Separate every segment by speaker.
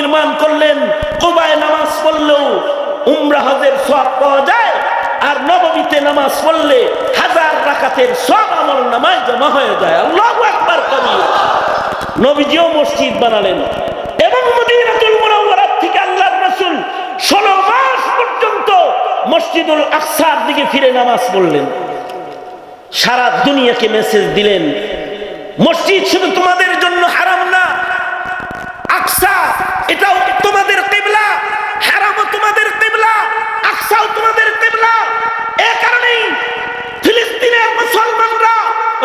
Speaker 1: নির্মাণ করলেন। কোবায় নামাজ পড়লেও উমরা হজের সব পাওয়া যায়, আর নবমীতে নামাজ পড়লে হাজার রাকাতের সব আমল নামায় জমা হয়ে যায়। আল্লাহ একবার করি নবীজিও মসজিদ বানালেন। এবং মদিনাতুল মুনাওয়ারার থেকে আল্লাহর রাসূল 16 মাস পর্যন্ত মসজিদুল আকসার দিকে ফিরে নামাজ পড়লেন। সারা দুনিয়াকে মেসেজ দিলেন, মসজিদ শুধু তোমাদের জন্য হারাম আকসা, এটাও তোমাদের কিবলা, হারামও তোমাদের কিবলা, আকসাও তোমাদের কিবলা। এ কারণেই ফিলিস্তিনের মুসলমানরা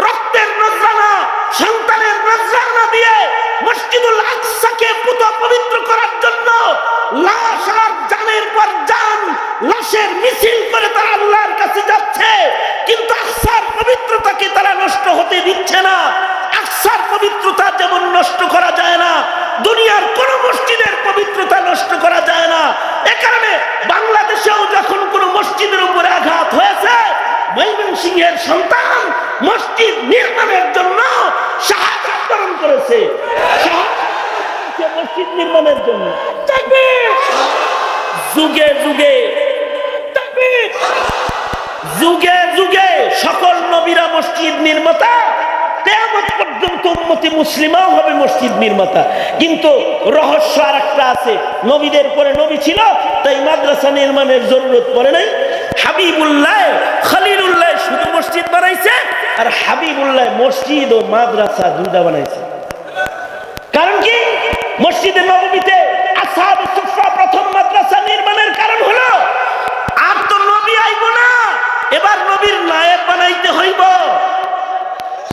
Speaker 1: রক্তের নজরানা, সন্তানের নজরানা দিয়ে মসজিদুল আকসাকে পুত পবিত্র করার জন্য লাশ আর জানের পর জান, লাশের মিছিল করে তারা আল্লাহর কাছে যাচ্ছে কিন্তু আকসার পবিত্রতাকে তারা নষ্ট হতে দিচ্ছে না আকসার পবিত্রতা যেমন নষ্ট করা যায় না দুনিয়ার কোন মসজিদের পবিত্রতা নষ্ট করা যায় না এ কারণে বাংলাদেশেও যখন কোন মসজিদের উপরে আঘাত হয়েছে ময়মনসিংহের সন্তান মসজিদ নির্মাণের জন্য সাহায্য বরণ করেছে। মসজিদ নির্মাণের জন্য! যুগে যুগে! যুগে যুগে সকল নবীরা মসজিদ নির্মাতা। কেয়ামত পর্যন্ত উম্মতি মুসলিমাও হবে মসজিদ নির্মাতা। কিন্তু রহস্য আর একটা আছে। নবীদের পরে নবী ছিল, তাই মাদ্রাসা নির্মাণের জরুরত পড়ে নাই। হাবিবুল্লাহ খালিলুল্লাহ শুধু মসজিদ বানাইছে আর হাবিবুল্লাহ মসজিদ ও মাদ্রাসা দুইটা বানাইছে। কারণ কি? মসজিদে নবমীতে আসাদ সুফা প্রথম মাদ্রাসা নির্মাণের কারণ হলো, আর তো নবী আইব না, এবার নবীর নায়েব বানাইতে হইব।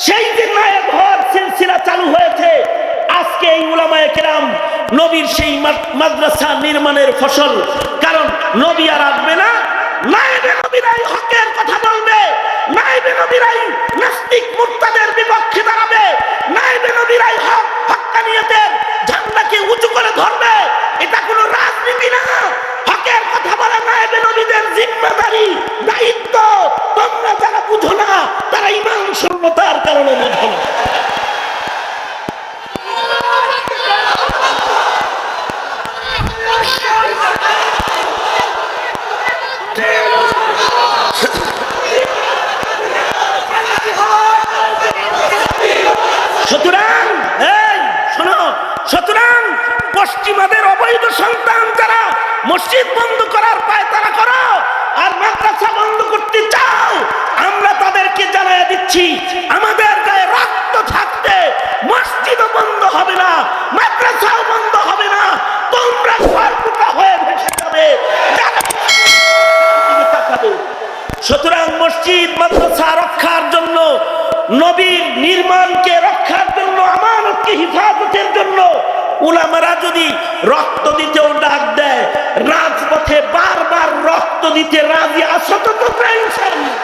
Speaker 1: সেই যে নায়েব হওয়ার সিলসিলা চালু হয়েছে, আজকে এই উলামায়ে কেরাম নবীর সেই মাদ্রাসা নির্মাণের ফসল। কারণ নবী আর আসবে না, নায়েবে নবীরাই হকের কথা বলবে। নায়েবে নবীরাই নাস্তিক মুক্তাদের বিপক্ষে দাঁড়াবে। নায়েবে নবীরাই হক হক্কানিয়তের ঝান্ডাকে উঁচু করে ধরবে। এটা কোনো রাজনীতি না। হকের কথা বলা নায়েবে নবীদের জিম্মাদারি, দায়িত্ব। তোমরা যারা বুঝো না, তারা ইমান শূন্যতার কারণে বুঝো না। সুতরাং, এই শোনো, সুতরাং পশ্চিমাদের অবৈধ সন্তান যারা মসজিদ বন্ধ করার পায় তারা করো আর মাদ্রাসা বন্ধ করতে চাও, আমরা তাদেরকে জানাই দিচ্ছি, আমাদের গায়ে রক্ত থাকতে মসজিদও বন্ধ হবে না, মাদ্রাসাও বন্ধ হবে না তোমরা সর্বটা হয়ে ভেসে যাবে যারা দিকে তাকাবে। সুতরাং মসজিদ, মাদ্রাসা রক্ষার জন্য, নবীর নির্মাণকে রক্ষার জন্য, আমানতকে হিফাজতের জন্য উলামারা যদি রক্ত দিতেও ডাক দেয়, রাজপথে বারবার রক্ত দিতে রাজি আসত তো তোমরা ইনশাআল্লাহ।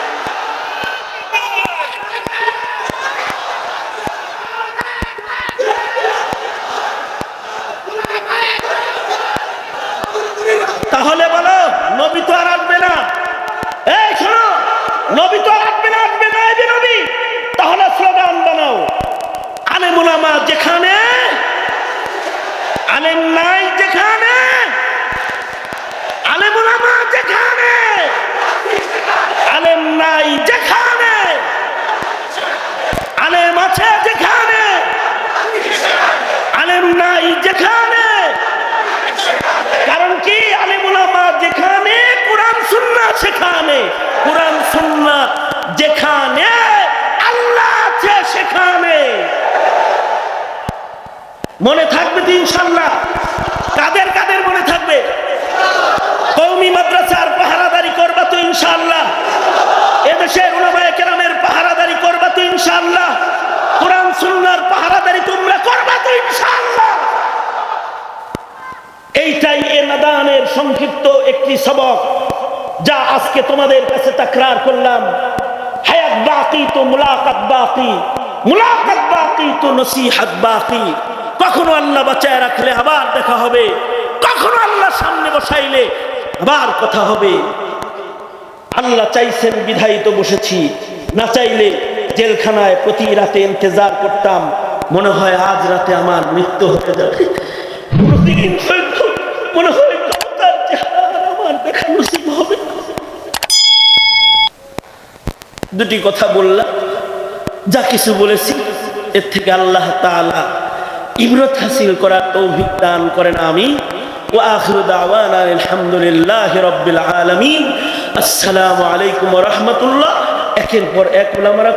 Speaker 1: তাহলে বলো নবী তো আর আসবে না এই শোনো নবী তো আসবে না আসবে না নবী। তাহলে স্লোগান বানাও। আলেম উলামা যেখানে আলেম নাই যেখানে আলেম উলামা যেখানে আলেম নাই যেখানে, আলেম আছে যেখানে আলেম নাই যেখানে। কারণ কি? কোরআন সুন্না সেখানে কোরআন সুন্না যেখানে আল্লাহ আছে সেখানে। মনে থাকবে তো ইনশাল্লাহ কাদের কাদের মনে থাকবে? কৌমি মাদ্রাসার পাহারাদারি করবা তো ইনশাল্লাহ এদেশের উলামায়ে কেরামের পাহারাদারি করবা তো ইনশাল্লাহ কোরআন, সুন্নার পাহারাদারি তোমরা করবা তো ইনশাল্লাহ এইটাই এ নাদানের সংক্ষিপ্ত একটি সবক। যা আজকে তোমাদের কাছে তাকরার করলাম। হায়াত বাকি তো, মুলাকাত বাকি। মুলাকাত বাকি তো, নসিহাত বাকি। কখনো আল্লাহ বাঁচায় রাখলে আবার দেখা হবে। কখনো আল্লাহ সামনে বসাইলে আবার কথা হবে। আল্লাহ চাইছেন বিধায়ী তো বসেছি। না চাইলে জেলখানায় প্রতি রাতে ইন্তজার করতাম। মনে হয় আজ রাতে আমার মৃত্যু হতে যাবে। প্রতিদিন হয়তো মনে হয় তার চেহারা আমার দেখা নসিব হবে দুটি কথা বললাম যা কিছু বলেছি এর থেকে আল্লাহ তাআলা ইবরত হাসিল করার তৌফিক দান করেন আমি وآخر دعوانا الحمد لله رب العالمين السلام عليكم ورحمة الله একের পর এক ওলামারা